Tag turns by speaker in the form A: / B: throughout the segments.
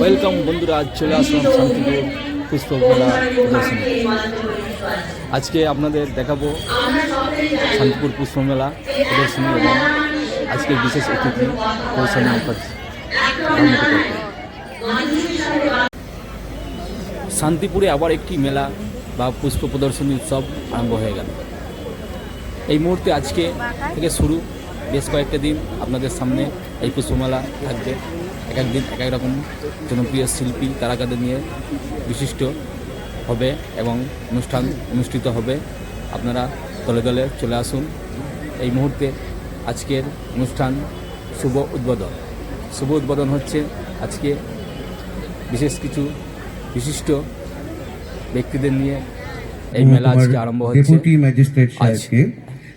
A: Welcome বন্ধুরা, আজ চলে আসলাম শান্তিপুর পুষ্প মেলা প্রদর্শনী। আজকে আপনাদের দেখাবো শান্তিপুর পুষ্প মেলা প্রদর্শনী এবং আজকের বিশেষ অতিথি কৌশলী শান্তিপুরে আবার একটি মেলা বা পুষ্প প্রদর্শনী উৎসব আরম্ভ হয়ে গেল। এই মুহূর্তে আজকে থেকে শুরু, বেশ কয়েকটা দিন আপনাদের সামনে এই পুষ্পমেলা থাকবে। এক এক দিন এক এক রকম জনপ্রিয় শিল্পী তারাকাদের নিয়ে বিশিষ্ট হবে এবং অনুষ্ঠান অনুষ্ঠিত হবে। আপনারা দলে দলে চলে আসুন। এই মুহূর্তে আজকের অনুষ্ঠান শুভ উদ্বোধন। শুভ উদ্বোধন হচ্ছে আজকে বিশেষ কিছু বিশিষ্ট ব্যক্তিদের নিয়ে এই মেলা আজকে আরম্ভ হচ্ছে।
B: ডেপুটি ম্যাজিস্ট্রেট সাহেবকে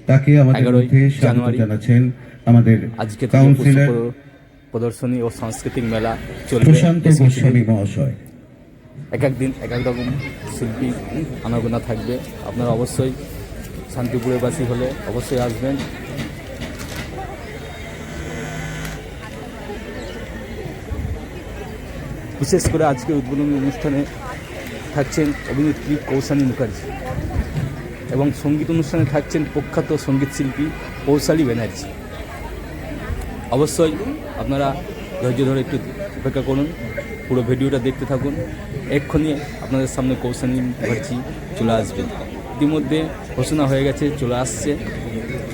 B: তাকে আমাদের
A: 11ই
B: মধ্যে স্বাগত
A: জানুয়ারি।
B: জানাচ্ছেন আমাদের
A: আজকে
B: কাউন্সিলর
A: প্রদর্শনী ও সাংস্কৃতিক মেলা চলবে
B: মহাশয়।
A: এক এক দিন এক এক রকম শিল্পী আনাগোনা থাকবে। আপনারা অবশ্যই শান্তিপুরের বাসী হলে অবশ্যই আসবেন। বিশেষ করে আজকে উদ্বোধনী অনুষ্ঠানে থাকছেন অভিনেত্রী কৌশানী মুখার্জি এবং সংগীত অনুষ্ঠানে থাকছেন প্রখ্যাত সংগীত শিল্পী কৌশালী ব্যানার্জি। অবশ্যই আপনারা ধৈর্য ধরে একটু অপেক্ষা করুন, পুরো ভিডিওটা দেখতে থাকুন। এক্ষুনি আপনাদের সামনে কৌশানী মুখার্জি চলে আসবে। ইতিমধ্যে ঘোষণা হয়ে গেছে, চলে আসছে।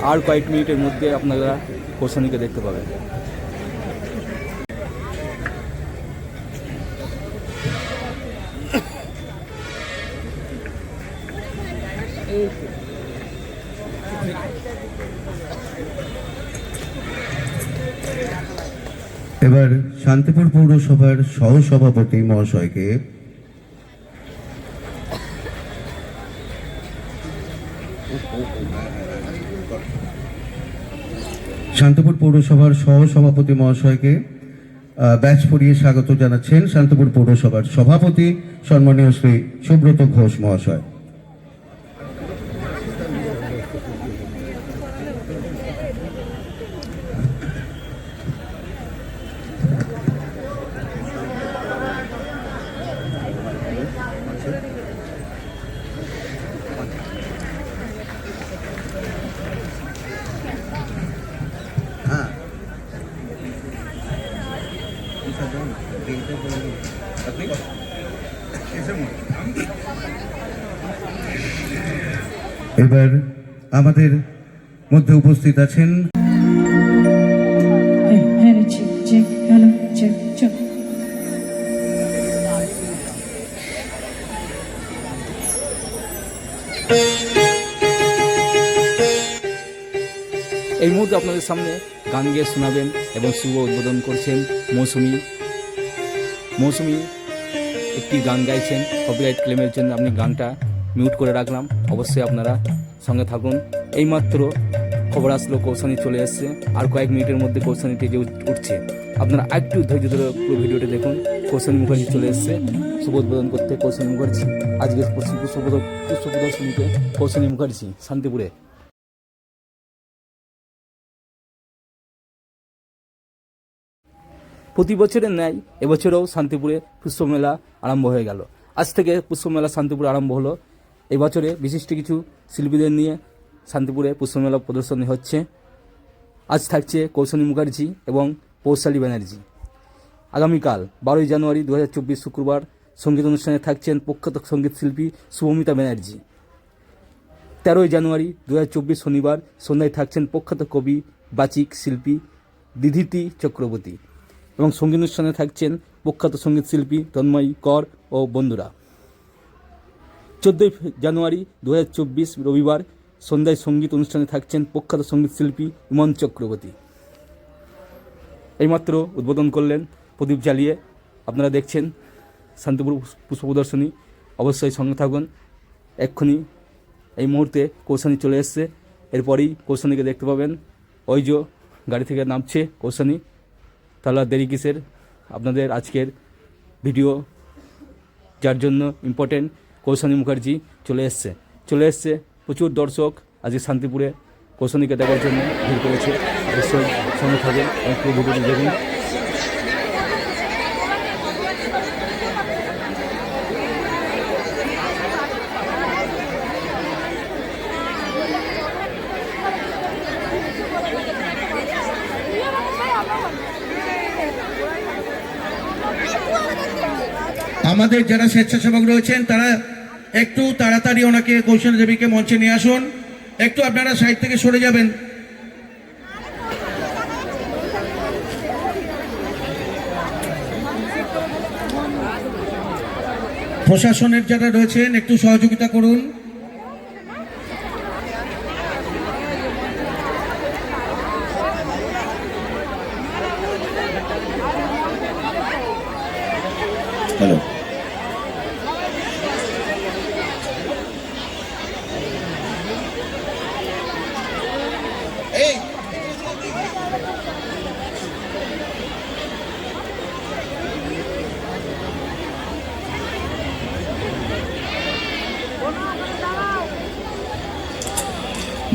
A: আর কয়েক মিনিটের মধ্যে আপনারা কৌশানীকে দেখতে পাবেন।
B: এবার শান্তিপুর পৌরসভার সহসভাপতি মহাশয়কে শান্তিপুর পৌরসভার সহসভাপতি মহাশয়কে ব্যাচ পরিয়ে স্বাগত জানাচ্ছেন শান্তিপুর পৌরসভার সভাপতি সম্মানীয় শ্রী সুব্রত ঘোষ মহাশয়। এবার আমাদের মধ্যে উপস্থিত আছেন
C: check, check.
A: এই মুহূর্তে আপনাদের সামনে গান গেয়ে শোনাবেন এবং শুভ উদ্বোধন করছেন মৌসুমি মৌসুমি একটি গান গাইছেন কপিরাইট ক্লেমের জন্য আপনি গানটা মিউট করে রাখলাম। অবশ্যই আপনারা সঙ্গে থাকুন। এইমাত্র খবর আসলো কৌশানি চলে এসছে। আর কয়েক মিনিটের মধ্যে কৌশানী টেজে উঠছে। আপনারা একটু ধৈর্য ধরে পুরো ভিডিওটা দেখুন। কৌশানী মুখার্জি চলে এসছে। শুভ উদ্বোধন করতে কৌশানী মুখার্জি। আজকে পুষ্প প্রদর্শনীতে কৌশানী মুখার্জি, শান্তিপুরে। প্রতি বছরের ন্যায় এবছরেও শান্তিপুরে পুষ্পমেলা আরম্ভ হয়ে গেল। আজ থেকে পুষ্পমেলা শান্তিপুরে আরম্ভ হলো। এবছরে বিশিষ্ট কিছু শিল্পীদের নিয়ে শান্তিপুরে পুষ্পমেলা প্রদর্শনী হচ্ছে। আজ থাকছে কৌশনী মুখার্জি এবং পৌশালী ব্যানার্জি। আগামীকাল বারোই জানুয়ারি দুহাজার চব্বিশ শুক্রবার সংগীত অনুষ্ঠানে থাকছেন প্রখ্যাত সংগীত শিল্পী শুভমিতা ব্যানার্জি। তেরোই জানুয়ারি দু হাজার চব্বিশ শনিবার সন্ধ্যায় থাকছেন প্রখ্যাত কবি, বাচিক শিল্পী দিধিতি চক্রবর্তী এবং সংগীত অনুষ্ঠানে থাকছেন প্রখ্যাত সংগীত শিল্পী তন্ময় কর ও বন্ধুরা। চোদ্দোই জানুয়ারি দু হাজার চব্বিশ রবিবার সন্ধ্যায় সংগীত অনুষ্ঠানে থাকছেন প্রখ্যাত সংগীত শিল্পী ইমন চক্রবর্তী। এইমাত্র উদ্বোধন করলেন প্রদীপ জ্বালিয়ে। আপনারা দেখছেন শান্তিপুর পুষ্প প্রদর্শনী অবশ্যই সঙ্গে থাকুন। এক্ষুনি এই মুহূর্তে কৌশানী চলে এসছে। এরপরেই কৌশানীকে দেখতে পাবেন। ওই যে গাড়ি থেকে নামছে কৌশানী। তাহলে দেরি কিসের? আপনাদের আজকের ভিডিও যার জন্য ইম্পর্টেন্ট কৌশানী মুখার্জি চলে এসছে। চলে এসছে প্রচুর দর্শক আজকে শান্তিপুরে কৌশানীকে দেখার জন্য ভিড় করেছে। অবশ্যই সঙ্গে থাকেন অনেক ভিডিওটি দেখুন।
B: আমাদের যারা স্বেচ্ছাসেবক রয়েছেন, তারা একটু তাড়াতাড়ি ওনাকে কৌশল দেবীকে মঞ্চে নিয়ে আসুন। একটু আপনারা সাইড থেকে সরে যাবেন। প্রশাসনের যারা রয়েছেন, একটু সহযোগিতা করুন।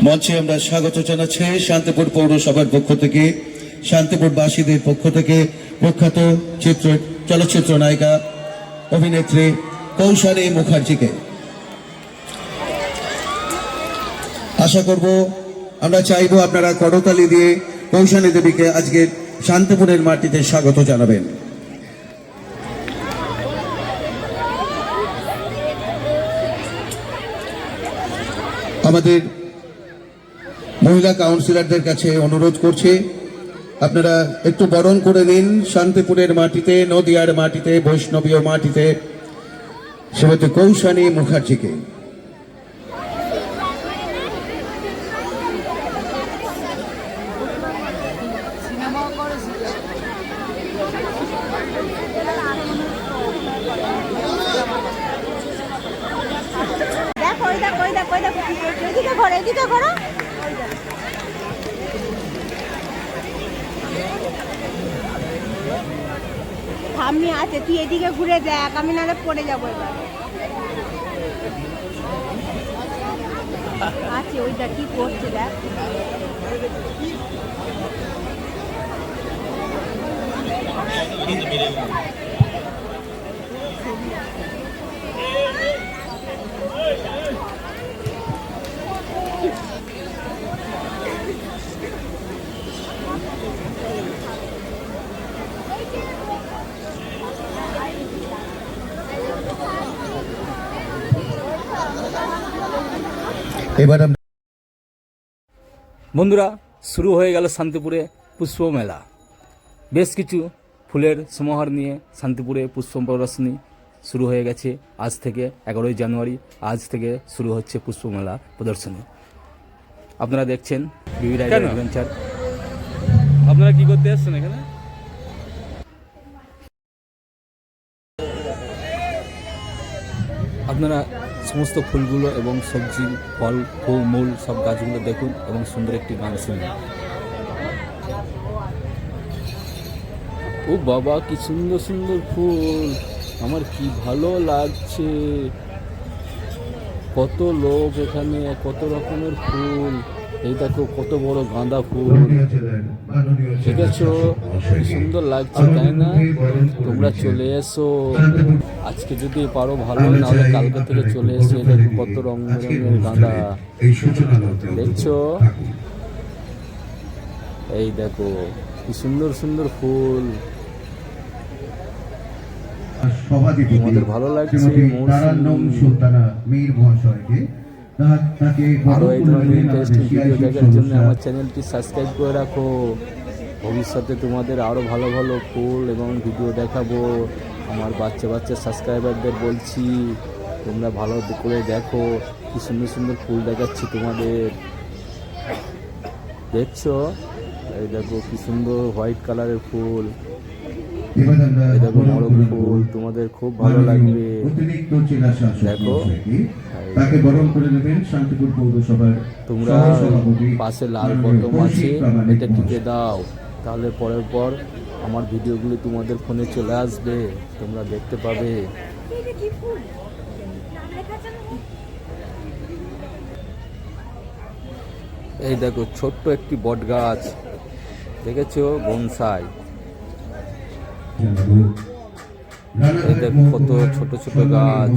B: মঞ্চে আমরা স্বাগত জানাচ্ছি শান্তিপুর পৌরসভার পক্ষ থেকে শান্তিপুর শান্তিপুরবাসীদের পক্ষ থেকে প্রখ্যাত চিত্র, চলচ্চিত্র নায়িকা, অভিনেত্রী কৌশানী মুখার্জিকে। আশা করব আমরা চাইব আপনারা করতালি দিয়ে কৌশানী দেবীকে আজকে শান্তিপুরের মাটিতে স্বাগত জানাবেন। আমাদের মহিলা কাউন্সিলরদের কাছে অনুরোধ করছি আপনারা একটু বরণ করে নিন শান্তিপুরের মাটিতে নদিয়ার মাটিতে বৈষ্ণবীয় মাটিতে শ্রীমতী কৌশানী মুখার্জিকে
D: দেখো এদিকে ঘোরো এদিকে ঘোরো ওই দেখো। সামনে আছে, তুই এদিকে ঘুরে দেখ, আমি নাহলে পড়ে যাব এবার। আছে ওইটা কি করছে, দেখ।
B: এবার
A: বন্ধুরা শুরু হয়ে গেল শান্তিপুরে পুষ্প মেলা। বেশ কিছু ফুলের সমাহার নিয়ে শান্তিপুরে পুষ্প প্রদর্শনী শুরু হয়ে গেছে আজ থেকে এগারোই জানুয়ারি। আজ থেকে শুরু হচ্ছে পুষ্প মেলা প্রদর্শনী। আপনারা দেখছেন বিবি রাইডার অ্যাডভেঞ্চার। আপনারা কি করতে এসছেন এখানে? আপনারা সমস্ত ফুলগুলো এবং সবজি, ফল মূল সব গাছগুলো দেখুন এবং সুন্দর একটি গান শুনুন। ও বাবা, কি সুন্দর সুন্দর ফুল, আমার কি ভালো লাগছে। কত লোক এখানে, কত রকমের ফুল। এই দেখো কত বড় গাঁদা ফুল। ঠিক আছে সুন্দর লাগছে তাই না? তোমরা চলে এসো। আজকে যদি পারো ভালো নাহলে কালকে থেকে চলে এসো দেখো কত রং বেরঙের গাঁদা। দেখছ? এই দেখো কি সুন্দর সুন্দর ফুল।
B: সভাধিপতি
A: তোমাদের ভালো লাগছে?
B: সুলতানা মীর মহাশয়কে
A: আরও এই ধরনের ইন্টারেস্টিং ভিডিও দেখার জন্য আমার চ্যানেলটি সাবস্ক্রাইব করে রাখো। ভবিষ্যতে তোমাদের আরও ভালো ভালো ফুল এবং ভিডিও দেখাবো। আমার বাচ্চা বাচ্চা সাবস্ক্রাইবারদের বলছি তোমরা ভালো করে দেখো কি সুন্দর সুন্দর ফুল দেখাচ্ছি তোমাদের। দেখছ? এই দেখো কি সুন্দর হোয়াইট কালারের ফুল। এই দেখো
B: করে
A: ফুল। তোমাদের খুব ভালো লাগবে। দেখো।
B: তাকে বরণ করে নেবেন শান্তিপুর পৌরসভার
A: তোমরা পাশে লাল বটম আছে এটা টিপে দাও। তাহলে পরের পর আমার ভিডিওগুলি তোমাদের ফোনে চলে আসবে তোমরা দেখতে পাবে? এই দেখো ছোট্ট একটি বট গাছ দেখেছ? বনসাই। এই দেখো কত ছোট ছোট গাছ।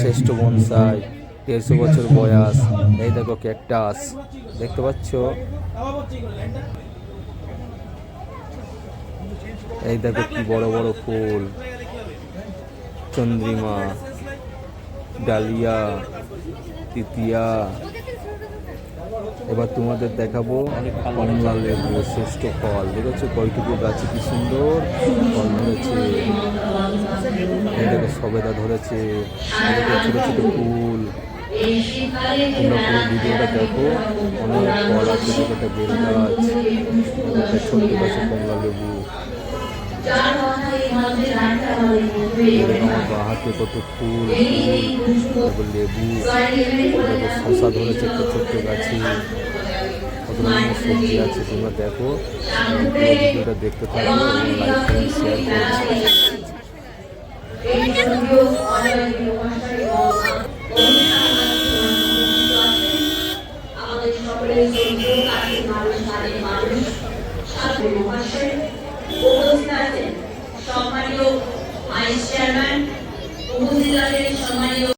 A: শ্রেষ্ঠ বনসাই, দেড়শো বছর বয়স। এই দেখো ক্যাকটাস, দেখতে পাচ্ছ? এই দেখো কি বড় বড় ফুল। চন্দ্রিমা, ডালিয়া, তিতিয়া। এবার তোমাদের দেখাবো কমলা লেবু, শ্রেষ্ঠ ফল। দেখেছ কয়টুকু গাছে কি সুন্দর ফল ধরেছে? সবেদা ধরেছে ছোট ছোট ফুল। দেখো, অনেক একটা গাছ কমলা লেবু। কত ফুল লেবু শশা ধরেছে একটা ছোট্ট গাছে সবজি আছে, তোমরা দেখো। দেখতে থাকো শেয়ার
E: আমাদের সকলের শ্রদ্ধেয় কাছের মানুষ কাছের মানুষ সাথে মহাশয় উপস্থিত আছেন সম্মানীয় ভাইস চেয়ারম্যান উপস্থিত সম্মানীয়